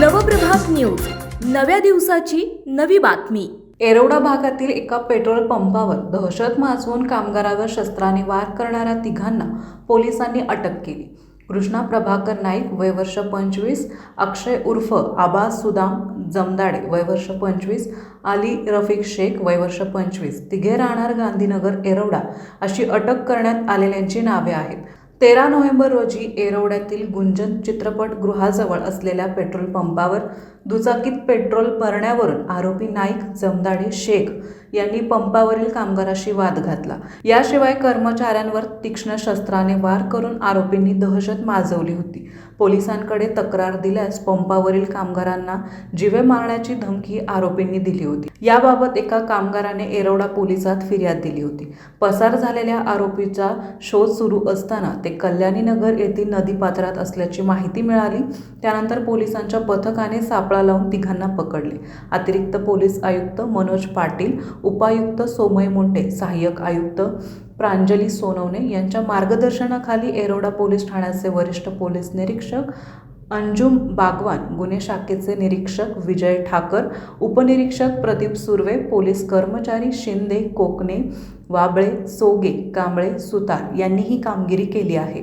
Nav Prabhat news. नव्या दिवसाची नवी बातमी. एरोडा भागातील एका पेट्रोल पंपावर दहशत माजवून कामगारावर शस्त्राने वार करणाऱ्या तिघांना पोलिसांनी अटक केली. कृष्णा प्रभाकर नाईक वय वर्ष पंचवीस अक्षय उर्फ आबास सुदाम जमदाडे वय वर्ष पंचवीस आली रफिक शेख वय वर्ष पंचवीस तिघे राहणार गांधीनगर एरोडा अशी अटक करण्यात आलेल्यांची नावे आहेत. तेरा नोव्हेंबर रोजी येरवड्यातील गुंजन चित्रपटगृहाजवळ असलेल्या पेट्रोल पंपावर दुचाकीत पेट्रोल भरण्यावरून आरोपी नाईक जमदाडे शेख यांनी पंपावरील कामगाराशी वाद घातला. याशिवाय कर्मचाऱ्यांवर तीक्ष्ण शस्त्राने वार करून आरोपींनी दहशत माजवली होती. पोलिसांकडे तक्रार दिल्यास पंपावरील कामगारांना जीवे मारण्याची धमकी आरोपींनी दिली होती. याबाबत एका कामगाराने एरोडा पोलिसात फिर्याद दिली होती. पसार झालेल्या आरोपीचा शोध सुरू असताना ते कल्याणीनगर येथील नदीपात्रात असल्याची माहिती मिळाली. त्यानंतर पोलिसांच्या पथकाने साप सापळा लावून तिघांना पकडले. अतिरिक्त पोलीस आयुक्त मनोज पाटील उपायुक्त सोमय मुंडे सहाय्यक आयुक्त प्रांजली सोनवणे यांच्या मार्गदर्शनाखाली एरोडा पोलीस ठाण्याचे वरिष्ठ पोलीस निरीक्षक अंजुम बागवान गुन्हे शाखेचे निरीक्षक विजय ठाकर उपनिरीक्षक प्रदीप सुर्वे पोलीस कर्मचारी शिंदे कोकणे वाबळे सोगे कांबळे सुतार यांनी ही कामगिरी केली आहे.